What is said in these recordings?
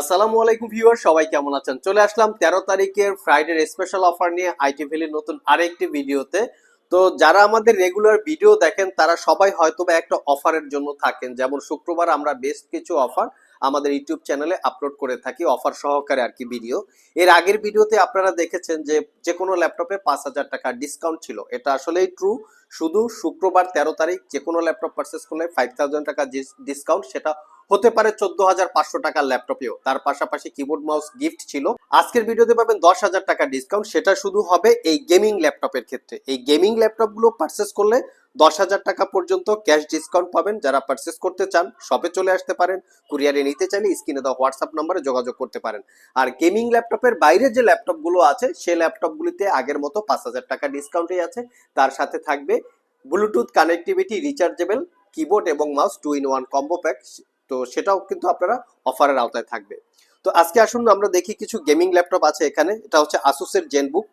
আসসালামু আলাইকুম ভিউয়ার সবাই কেমন আছেন? চলে আসলাম তেরো তারিখের ফ্রাইডের স্পেশাল অফার নিয়ে আইটি ভ্যালির নতুন আরেকটি ভিডিওতে। তো যারা আমাদের রেগুলার ভিডিও দেখেন, তারা সবাই হয়তো বা একটা অফারের জন্য থাকেন। যেমন শুক্রবার আমরা বেস্ট কিছু অফার আমাদের ইউটিউব চ্যানেলে আপলোড করে থাকি অফার সহকারে আর কি ভিডিও। এর আগের ভিডিওতে আপনারা দেখেছেন যে যে কোনো ল্যাপটপে পাঁচ হাজার টাকা ডিসকাউন্ট ছিল। এটা আসলেই ট্রু শুধু শুক্রবার তেরো তারিখ যে কোনো ল্যাপটপ পারচেস করলে ফাইভ থাউজেন্ড টাকা ডিসকাউন্ট সেটা হতে পারে চোদ্দ হাজার পাঁচশো টাকার ল্যাপটপেও। তার পাশাপাশি কিবোর্ড মাউস গিফট ছিল। আজকের ভিডিওতে পাবেন দশ হাজার টাকা ডিসকাউন্ট সেটা শুধু হবে এই গেমিং ল্যাপটপের ক্ষেত্রে। এই গেমিং ল্যাপটপগুলো পারচেস করলে দশ হাজার টাকা পর্যন্ত ক্যাশ ডিসকাউন্ট পাবেন। যারা পারচেস করতে চান শপে চলে আসতে পারেন। কুরিয়ারে নিতে চাইলে স্ক্রিনে দেওয়া হোয়াটসঅ্যাপ নাম্বারে যোগাযোগ করতে পারেন। আর গেমিং ল্যাপটপের বাইরে যে ল্যাপটপগুলো আছে, সেই ল্যাপটপগুলিতে আগের মতো পাঁচ হাজার টাকা ডিসকাউন্টই আছে। তার সাথে থাকবে ব্লুটুথ কানেক্টিভিটি রিচার্জেবল কিবোর্ড এবং mouse two in one combo pack তো সেটাও কিন্তু আপনারা অফারের আওতায় থাকবে। তো আজকে আসুন, আমরা দেখি কিছু গেমিং ল্যাপটপ আছে এখানে। এটা হচ্ছে আসুসের জেনবুক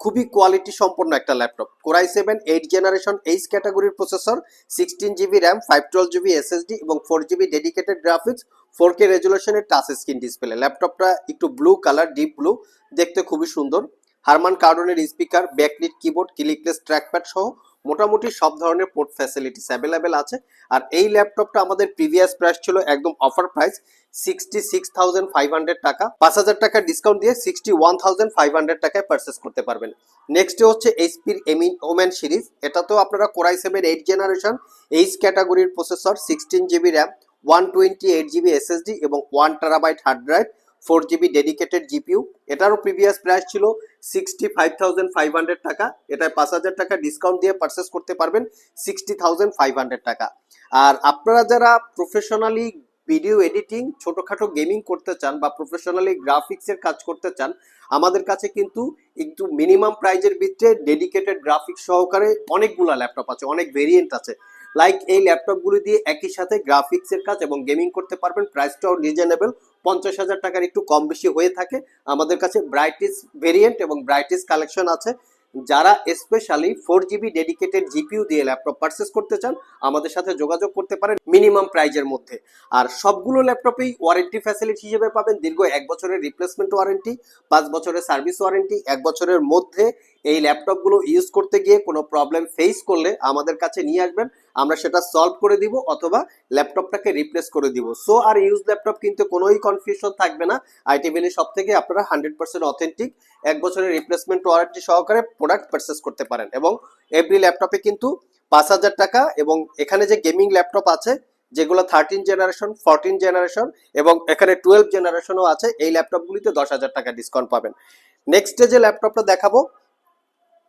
খুবই কোয়ালিটি সম্পন্ন একটা laptop core i seven eight generation H ক্যাটাগরির processor sixteen GB RAM five twelve GB SSD এবং four GB dedicated graphics four K রেজুলেশনের touch screen display ল্যাপটপটা একটু ব্লু কালার ডিপ ব্লু দেখতে খুবই সুন্দর। Harman কার্ডনের speaker backlit keyboard clickless trackpad সহ মোটামুটি সব ধরনের পোর্ট ফ্যাসিলিটিস অ্যাভেলেবেল আছে। আর এই ল্যাপটপটা আমাদের প্রিভিয়াস প্রাইস ছিল একদম offer price sixty six thousand five hundred টাকা। পাঁচ হাজার টাকা ডিসকাউন্ট দিয়ে sixty one thousand five hundred টাকায় পারচেস করতে পারবেন। নেক্সট হচ্ছে এইচপির এমি ওমেন সিরিজ এটা তো আপনারা core i seven eight generation H ক্যাটাগরির processor sixteen GB RAM one twenty eight GB SSD এবং one terabyte hard drive four GB dedicated GPU এটারও প্রিভিয়াস প্রাইস ছিল sixty five thousand five hundred টাকা। এটায় পাঁচ হাজার টাকা ডিসকাউন্ট দিয়ে পারচেস করতে পারবেন সিক্সটি থাউজেন্ড ফাইভ হান্ড্রেড টাকা। আর আপনারা যারা প্রফেশনালি ভিডিও এডিটিং ছোটখাটো গেমিং করতে চান বা প্রফেশনালি গ্রাফিক্সের কাজ করতে চান, আমাদের কাছে কিন্তু একটু মিনিমাম প্রাইজের ভিতরে ডেডিকেটেড গ্রাফিক্স সহকারে অনেকগুলো ল্যাপটপ আছে, অনেক ভেরিয়েন্ট আছে। লাইক এই ল্যাপটপগুলি দিয়ে একই সাথে গ্রাফিক্সের কাজ এবং গেমিং করতে পারবেন প্রাইসটাও রিজনেবল পঞ্চাশ হাজার টাকার একটু কম বেশি হয়ে থাকে। আমাদের কাছে ব্রাইটিস ভেরিয়েন্ট এবং ব্রাইটিস কালেকশন আছে। যারা specially four GB dedicated GPU দিয়ে ল্যাপটপ পারচেস করতে চান, আমাদের সাথে যোগাযোগ করতে পারেন মিনিমাম প্রাইজের মধ্যে। আর সবগুলো ল্যাপটপেই ওয়ারেন্টি ফ্যাসিলিটি হিসেবে পাবেন। দীর্ঘ এক বছরের রিপ্লেসমেন্ট ওয়ারেন্টি পাঁচ বছরের সার্ভিস ওয়ারেন্টি এক বছরের মধ্যে এই ল্যাপটপগুলো ইউজ করতে গিয়ে কোনো প্রবলেম ফেস করলে আমাদের কাছে নিয়ে আসবেন। আমরা সেটা সলভ করে দিব অথবা ল্যাপটপটাকে রিপ্লেস করে দিব। সো আর ইউজ ল্যাপটপ কিন্তু কোনোই কনফিউশন থাকবে না। আইটি ভ্যালি সব থেকে আপনারা হান্ড্রেড পার্সেন্ট অথেন্টিক এক বছরের রিপ্লেসমেন্ট ওয়ারেন্টি সহকারে প্রোডাক্ট পারচেস করতে পারেন। এবং এভরি ল্যাপটপে কিন্তু পাঁচ হাজার টাকা এবং এখানে যে গেমিং ল্যাপটপ আছে, যেগুলো থার্টিন জেনারেশন ফোরটিন জেনারেশন এবং এখানে টুয়েলভ জেনারেশনও আছে, এই ল্যাপটপগুলিতে দশ হাজার টাকা ডিসকাউন্ট পাবেন। নেক্সট যে ল্যাপটপটা দেখাবো,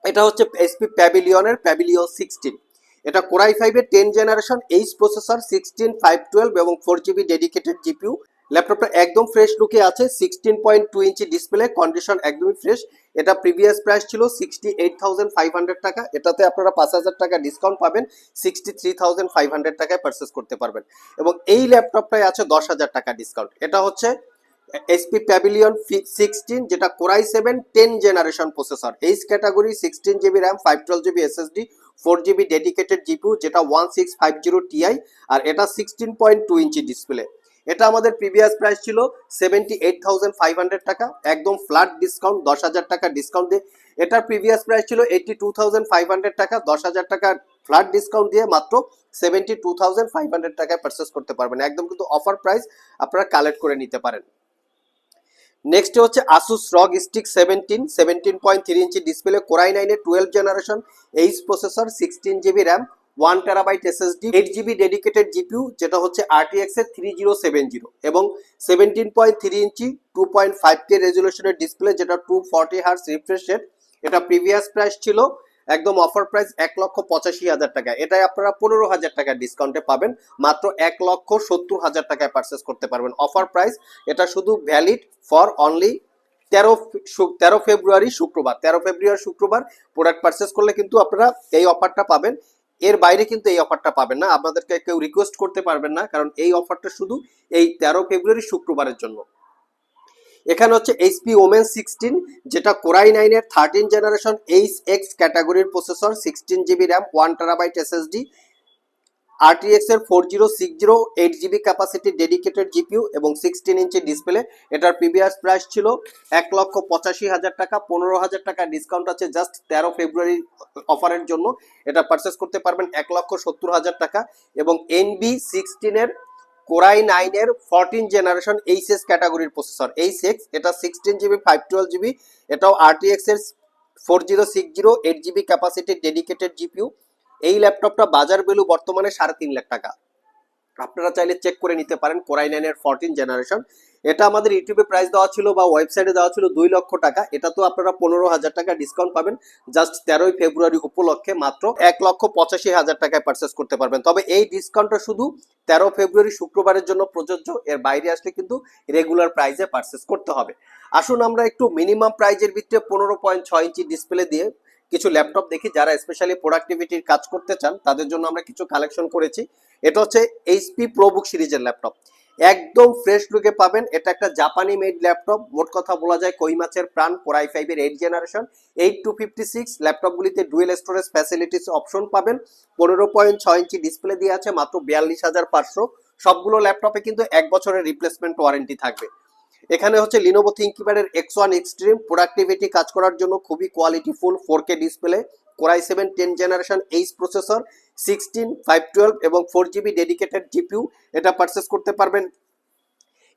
এটা হচ্ছে এসপি প্যাভিলিয়নের প্যাভিলিয়ন সিক্সটিন এটা কোরাই ফাইভের ten generation H processor sixteen five twelve এবং ফোর জিবি ডেডিকেটেড জিপিউ ল্যাপটপটা একদম ফ্রেশ লুকে আছে sixteen point two inch display condition একদমই ফ্রেশ এটা প্রিভিয়াস প্রাইস ছিল sixty eight thousand five hundred টাকা। এটাতে আপনারা পাঁচ হাজার টাকা ডিসকাউন্ট পাবেন sixty three thousand five hundred টাকায় পারচেস করতে পারবেন। এবং এই ল্যাপটপটায় আছে দশ হাজার টাকা ডিসকাউন্ট এটা হচ্ছে এসপি প্যাভিলিয়ন সিক্সটিন যেটা core i seven ten generation processor H category sixteen GB RAM five twelve GB SSD four GB dedicated GPU যেটা one six five zero Ti আর এটা sixteen point two inch display এটা আমাদের previous price ছিল seventy eight thousand five hundred টাকা, একদম flat discount দশ হাজার টাকা ডিসকাউন্ট দিয়ে। এটার প্রিভিয়াস প্রাইস ছিল eighty two thousand five hundred টাকা, দশ হাজার টাকা ফ্ল্যাট ডিসকাউন্ট দিয়ে মাত্র seventy two thousand five hundred টাকায় পারচেস করতে পারবেন। একদম কিন্তু অফার প্রাইস আপনারা কালেক্ট করে নিতে পারেন। নেক্সট হচ্ছে Asus ROG Strix seventeen seventeen point three inch display core i নাইনে twelve generation H processor sixteen GB RAM one terabyte SSD eight GB dedicated GPU যেটা হচ্ছে আরটিএক্স এর থ্রি জিরো সেভেন জিরো এবং seventeen point three inch two point five K রেজুলেশনের display যেটা two forty hertz refresh rate এটা previous price ছিল। একদম offer price এক লক্ষ পঁচাশি হাজার টাকা। এটাই আপনারা পনেরো হাজার টাকা ডিসকাউন্টে পাবেন। মাত্র এক লক্ষ সত্তর হাজার টাকায় পারচেস করতে পারবেন। অফার প্রাইস এটা শুধু ভ্যালিড ফর অনলি তেরো তেরো ফেব্রুয়ারি শুক্রবার। তেরো ফেব্রুয়ারি শুক্রবার প্রোডাক্ট পারচেস করলে কিন্তু আপনারা এই অফারটা পাবেন। এর বাইরে কিন্তু এই অফারটা পাবেন না। আপনাদেরকে কেউ রিকোয়েস্ট করতে পারবেন না, কারণ এই অফারটা শুধু এই তেরো ফেব্রুয়ারি শুক্রবারের জন্য। এখানে হচ্ছে এইচপি ওমেন সিক্সটিন যেটা কোরাই নাইনের থার্টিন জেনারেশন এইচ এক্স ক্যাটাগরির processor sixteen GB RAM one terabyte SSD RTX এর four zero six zero eight GB capacity dedicated GPU এবং সিক্সটিন ইঞ্চি ডিসপ্লে এটার প্রিভিয়াস প্রাইস ছিল এক লক্ষ পঁচাশি হাজার টাকা, পনেরো হাজার টাকা ডিসকাউন্ট আছে জাস্ট তেরো ফেব্রুয়ারি অফারের জন্য। এটা পারচেস করতে পারবেন এক লক্ষ সত্তর হাজার টাকা এবং এনবি সিক্সটিনের কোরাই নাইনের ফোরটিন জেনারেশন এইচএস ক্যাটাগরির প্রসেসর এই সিক্স এটা sixteen GB five twelve GB এটাও আরটিএক্স এর four zero six zero eight GB capacity dedicated GPU এই ল্যাপটপটা বাজার ভ্যালু বর্তমানে সাড়ে তিন লাখ টাকা। আপনারা চাইলে চেক করে নিতে পারেন কোরাই নাইনের ফোরটিন জেনারেশন এটা আমাদের ইউটিউবে প্রাইস দেওয়া ছিল বা ওয়েবসাইটে দেওয়া ছিল দুই লক্ষ টাকা। এটা তো আপনারা পনেরো হাজার টাকা ডিসকাউন্ট পাবেন। জাস্ট তেরোই ফেব্রুয়ারি উপলক্ষে মাত্র এক লক্ষ পঁচাশি হাজার টাকায় পারচেস করতে পারবেন। তবে এই ডিসকাউন্টটা শুধু তেরো ফেব্রুয়ারি শুক্রবারের জন্য প্রযোজ্য। এর বাইরে আসলে কিন্তু রেগুলার প্রাইসে পারচেস করতে হবে। আসুন আমরা একটু মিনিমাম প্রাইজের ভিতরে পনেরো পয়েন্ট ছয় ইঞ্চি ডিসপ্লে দিয়ে কিছু ল্যাপটপ দেখি। যারা স্পেশালি প্রোডাক্টিভিটির কাজ করতে চান, তাদের জন্য আমরা কিছু কালেকশন করেছি। এটা হচ্ছে এইচপি প্রোবুক সিরিজের ল্যাপটপ একদম ফ্রেশ লুকে পাবেন। এটা একটা জাপানি মেড ল্যাপটপ মোট কথা বলা যায় কই মাছের প্রাণ কোরাই ফাইভ এর eight generation eight two fifty six ল্যাপটপগুলিতে dual storage facilities option পাবেন। পনেরো পয়েন্ট ছয় ইঞ্চি ডিসপ্লে দিয়ে আছে, মাত্র বিয়াল্লিশ হাজার পাঁচশো। সবগুলো ল্যাপটপে কিন্তু এক বছরের রিপ্লেসমেন্ট ওয়ারেন্টি থাকবে। এখানে হচ্ছে লিনোভো থিঙ্কপ্যাডের এক্স ওয়ান এক্সট্রিম প্রোডাক্টিভিটি কাজ করার জন্য খুবই qualityful four K display core i seven ten generation H processor sixteen five twelve এবং ফোর জিবি ডেডিকেটেড জিপিউ এটা পারচেস করতে পারবেন।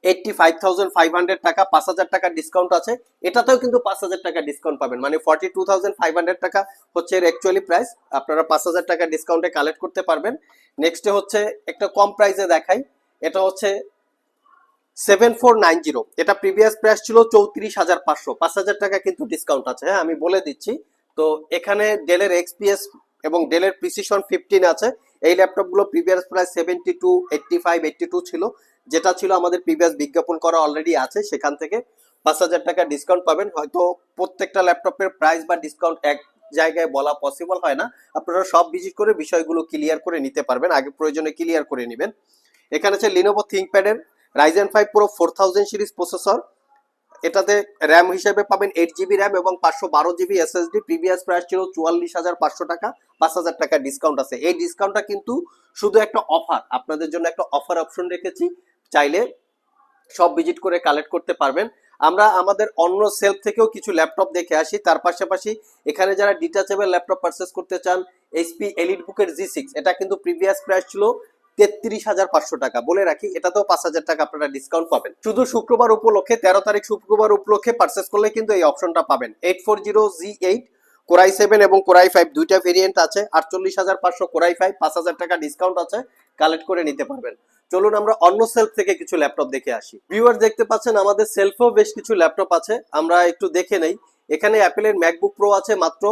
Eighty five thousand five hundred টাকা, পাঁচ হাজার টাকা ডিসকাউন্ট আছে। এটাতেও কিন্তু পাঁচ হাজার টাকা ডিসকাউন্ট পাবেন। মানে forty two thousand five hundred টাকা হচ্ছে এর অ্যাকচুয়ালি প্রাইস আপনারা পাঁচ হাজার টাকা ডিসকাউন্টে কালেক্ট করতে পারবেন। নেক্সটে হচ্ছে একটা কম প্রাইসে দেখাই। এটা হচ্ছে সেভেন ফোর নাইন জিরো এটা প্রিভিয়াস প্রাইস ছিল চৌত্রিশ হাজার পাঁচশো। পাঁচ হাজার টাকা কিন্তু ডিসকাউন্ট আছে। হ্যাঁ আমি বলে দিচ্ছি। তো এখানে ডেলের এক্সপিএস এবং ডেলের প্রিসিশন ফিফটিন আছে। এই ল্যাপটপগুলো previous price seventy two eighty five eighty two ছিল। যেটা ছিল আমাদের প্রিভিয়াস বিজ্ঞাপন করা অলরেডি আছে সেখান থেকে। পাঁচ হাজার টাকা ডিসকাউন্ট পাবেন। হয়তো প্রত্যেকটা ল্যাপটপের প্রাইস বা ডিসকাউন্ট এক জায়গায় বলা পসিবল হয় না। আপনারা সব ভিজিট করে বিষয়গুলো ক্লিয়ার করে নিতে পারবেন। আগে প্রয়োজনে ক্লিয়ার করে নেবেন। এখানে আছে Lenovo থিঙ্কপ্যাডের Ryzen five pro four thousand series processor এটাতে র্যাম হিসেবে পাবেন এইট জিবি র্যাম এবং পাঁচশো বারো জিবি এসএসডি প্রিভিয়াস প্রাইস ছিল চুয়াল্লিশ হাজার পাঁচশো টাকা, পাঁচ হাজার টাকা ডিসকাউন্ট আছে। এই ডিসকাউন্টটা কিন্তু শুধু একটা অফার আপনাদের জন্য একটা অফার অপশন রেখেছি, চাইলে সব ভিজিট করে কালেক্ট করতে পারবেন। আমরা আমাদের অন্য সেলফ থেকেও কিছু ল্যাপটপ দেখে আসি, তার পাশাপাশি এখানে যারা ডিটাচেবল ল্যাপটপ পারচেস করতে চান এইচপি এলিট বুকের জি সিক্স এটা কিন্তু প্রিভিয়াস প্রাইস ছিল তেত্রিশ হাজার পাঁচশো টাকা। বলে রাখি, এটাতেও পাঁচ হাজার টাকা আপনারা ডিসকাউন্ট পাবেন। শুধু শুক্রবার উপলক্ষে, তেরো তারিখ শুক্রবার উপলক্ষে পারচেস করলে কিন্তু এই অপশনটা পাবেন। Eight four zero G eight core i seven এবং কোরাই ফাইভ দুইটা ভেরিয়েন্ট আছে। আটচল্লিশ হাজার পাঁচশো কোরাই ফাইভ পাঁচ হাজার টাকা ডিসকাউন্ট আছে। কালেক্ট করে নিতে পারবেন। চলুন আমরা অন্য সেলফ থেকে কিছু ল্যাপটপ দেখে আসি। ভিউয়ার দেখতে পাচ্ছেন, আমাদের সেলফেও বেশ কিছু ল্যাপটপ আছে। আমরা একটু দেখে নেই। এখানে অ্যাপেলের ম্যাকবুক প্রো আছে মাত্র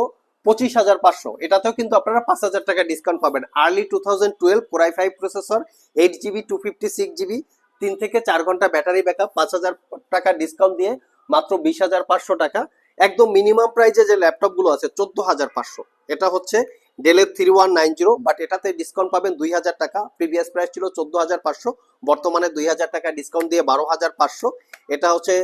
পঁচিশ হাজার পাঁচশো। এটাতেও কিন্তু আপনারা পাঁচ হাজার টাকা ডিসকাউন্ট পাবেন। Early two thousand twelve core i five processor eight GB two fifty six GB তিন থেকে চার ঘণ্টা ব্যাটারি ব্যাকআপ পাঁচ হাজার টাকা ডিসকাউন্ট দিয়ে মাত্র বিশ হাজার পাঁচশো টাকা। একদম মিনিমাম প্রাইসে যে ল্যাপটপগুলো আছে, চোদ্দ হাজার পাঁচশো। এটা হচ্ছে ডেলের three one nine zero but এটাতে ডিসকাউন্ট পাবেন দুই হাজার টাকা। প্রিভিয়াস প্রাইস ছিল চোদ্দ হাজার পাঁচশো, বর্তমানে দুই হাজার টাকা ডিসকাউন্ট দিয়ে বারো হাজার পাঁচশো। এটা হচ্ছে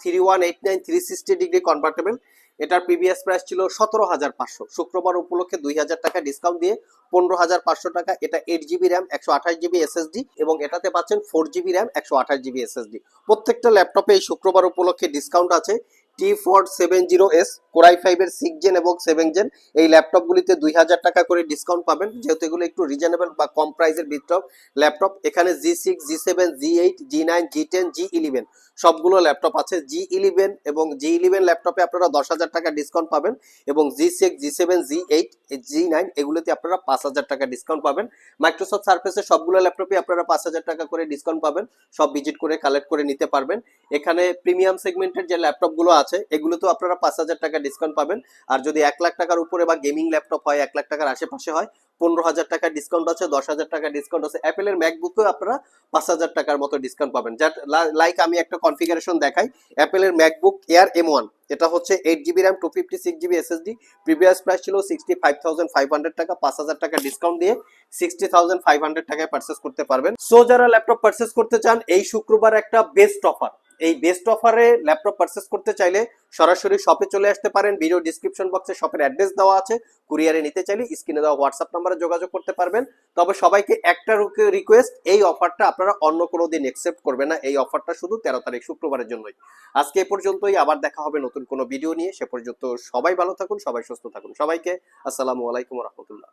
three one eight nine three sixty degree convertible এটার প্রিভিয়াস প্রাইস ছিল সতেরো হাজার পাঁচশো। শুক্রবার উপলক্ষে দুই হাজার টাকা ডিসকাউন্ট দিয়ে পনেরো হাজার পাঁচশো টাকা। এটা এইট জিবি র্যাম একশো আঠাশ জিবি এসএসডি এবং এটাতে পাচ্ছেন ফোর জিবি র্যাম একশো আঠাশ জিবি এসএসডি প্রত্যেকটা ল্যাপটপে এই শুক্রবার উপলক্ষে ডিসকাউন্ট আছে। T four seven zero S core i ফাইভের সিক্স জেন এবং সেভেন জেন এই ল্যাপটপগুলিতে দুই হাজার টাকা করে ডিসকাউন্ট পাবেন। যেহেতু এগুলো একটু রিজনেবল বা কম প্রাইসের ভিতর ল্যাপটপ এখানে G six G seven G eight G nine G ten G eleven সবগুলো ল্যাপটপ আছে। জি ইলেভেন এবং জি ইলেভেন ল্যাপটপে আপনারা দশ হাজার টাকা ডিসকাউন্ট পাবেন এবং G six G seven G eight G nine এগুলোতে আপনারা পাঁচ হাজার টাকা ডিসকাউন্ট পাবেন। মাইক্রোসফট সার্ফেসের সবগুলো ল্যাপটপে আপনারা পাঁচ হাজার টাকা করে ডিসকাউন্ট পাবেন। সব ভিজিট করে কালেক্ট করে নিতে পারবেন। এখানে প্রিমিয়াম সেগমেন্টের যে ল্যাপটপগুলো আছে, এগুলোতেও আপনারা পাঁচ হাজার টাকা ডিসকাউন্ট পাবেন। আর যদি এক লাখ টাকার উপরে বা গেমিং ল্যাপটপ হয়, এক লাখ টাকার আশেপাশে হয়, পনেরো হাজার টাকা ডিসকাউন্ট আছে, দশ হাজার টাকা ডিসকাউন্ট আছে। অ্যাপেলের ম্যাকবুকেও আপনারা পাঁচ হাজার টাকার মতো ডিসকাউন্ট পাবেন। যার লাইক আমি একটা কনফিগারেশন দেখাই, অ্যাপেলের ম্যাকবুক এয়ার এম ওয়ান এটা হচ্ছে eight GB RAM two fifty six GB SSD previous price ছিল sixty five thousand five hundred টাকা। পাঁচ হাজার টাকা ডিসকাউন্ট দিয়ে সিক্সটি থাউজেন্ড ফাইভ হান্ড্রেড টাকায় পারচেস করতে পারবেন। সো যারা ল্যাপটপ পারচেস করতে চান, এই শুক্রবার একটা বেস্ট অফার এই বেস্ট অফারে ল্যাপটপ পারচেস করতে চাইলে সরাসরি শপে চলে আসতে পারেন। ভিডিও ডিসক্রিপশন বক্সে শপের অ্যাড্রেস দেওয়া আছে। কুরিয়ারে নিতে চাইলে স্ক্রিনে দেওয়া হোয়াটসঅ্যাপ নাম্বারে যোগাযোগ করতে পারবেন। তবে সবাইকে একটা রিকোয়েস্ট এই অফারটা আপনারা অন্য কোনো দিন একসেপ্ট করবেন না। এই অফারটা শুধু তেরো তারিখ শুক্রবারের জন্যই। আজকে এ পর্যন্তই। আবার দেখা হবে নতুন কোনো ভিডিও নিয়ে। সে পর্যন্ত সবাই ভালো থাকুন, সবাই সুস্থ থাকুন। সবাইকে আসসালামু আলাইকুম রহমতুল্লাহ।